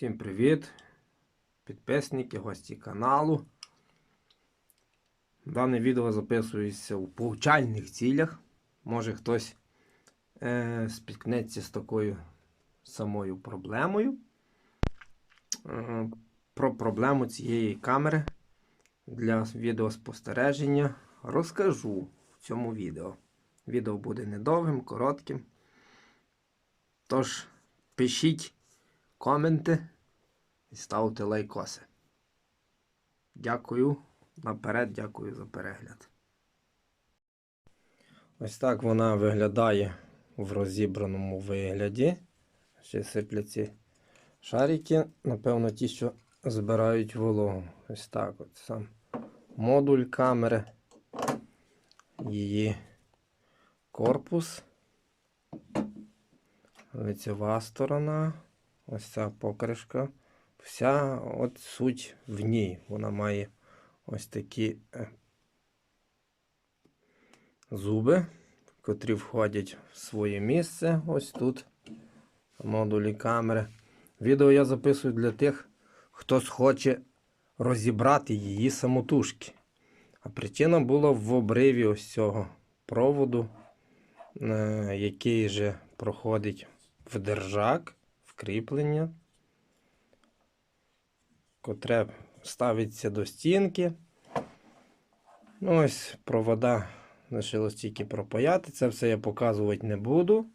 Всім привіт! Підписники, гості каналу. Дане відео записується у повчальних цілях. Може хтось е, спіткнеться з такою самою проблемою. Е, про проблему цієї камери для відеоспостереження розкажу в цьому відео. Відео буде недовгим, коротким. Тож, пишіть коменти і ставте лайкоси. Дякую наперед, дякую за перегляд. Ось так вона виглядає в розібраному вигляді. Ще сипляться шарики, напевно, ті, що збирають вологу. Ось так от сам модуль камери, її корпус, лицева сторона. Ось ця покришка. Вся от суть в ній. Вона має ось такі е, зуби, котрі входять в своє місце. Ось тут. Модулі камери. Відео я записую для тих, хто схоче розібрати її самотужки. А причина була в обриві ось цього проводу, е, який же проходить в держак кріплення, котре ставиться до стінки. Ну, ось провода лишилось тільки пропаяти. Це все я показувати не буду.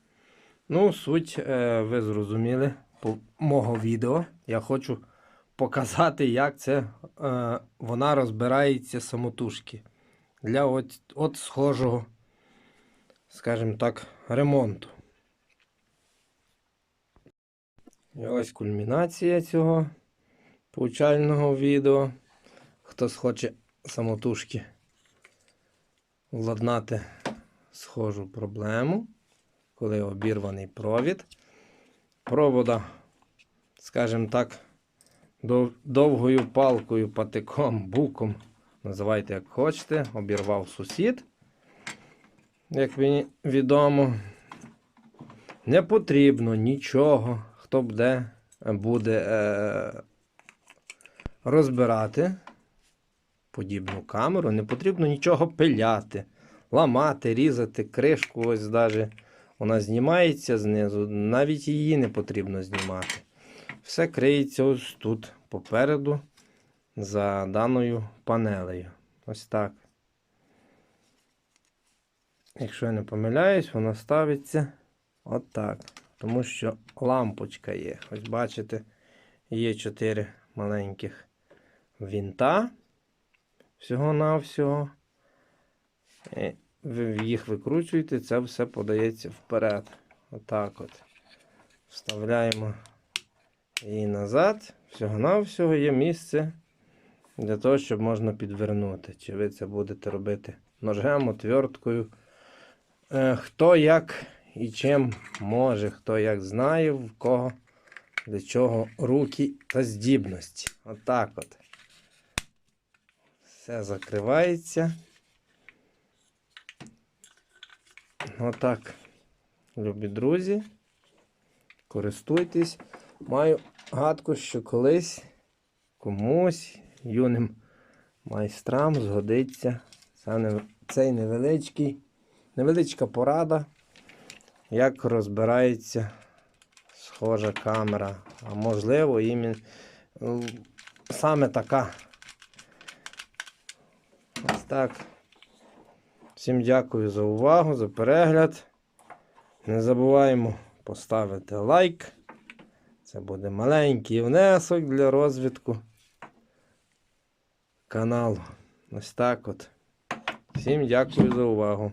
Ну, суть, е, ви зрозуміли по мого відео. Я хочу показати, як це е, вона розбирається самотужки. Для от, от схожого, скажімо так, ремонту. І ось кульмінація цього повчального відео. Хто схоче самотужки владнати схожу проблему, коли обірваний провід. Провода, скажімо так, довгою палкою, патиком, буком, називайте як хочете, обірвав сусід, як мені відомо. Не потрібно нічого хто буде, буде е, розбирати подібну камеру, не потрібно нічого пиляти, ламати, різати, кришку, ось навіть вона знімається знизу, навіть її не потрібно знімати. Все криється ось тут, попереду, за даною панелею. Ось так. Якщо я не помиляюсь, вона ставиться отак. Тому що лампочка є. Ось бачите, є 4 маленьких вінта. Всього-навсього. Ви їх викручуєте, це все подається вперед. Отак от. Вставляємо її назад. Всього-навсього є місце для того, щоб можна підвернути. Чи ви це будете робити ножем, отверткою. Е, хто як і чим може, хто як знає, в кого для чого руки та здібності. Отак от. Все закривається. Отак, любі друзі. Користуйтесь. Маю гадку, що колись комусь юним майстрам згодиться цей невеличкий, невеличка порада як розбирається схожа камера. А можливо, іменно саме така. Ось так. Всім дякую за увагу, за перегляд. Не забуваємо поставити лайк. Це буде маленький внесок для розвитку каналу. Ось так от. Всім дякую за увагу.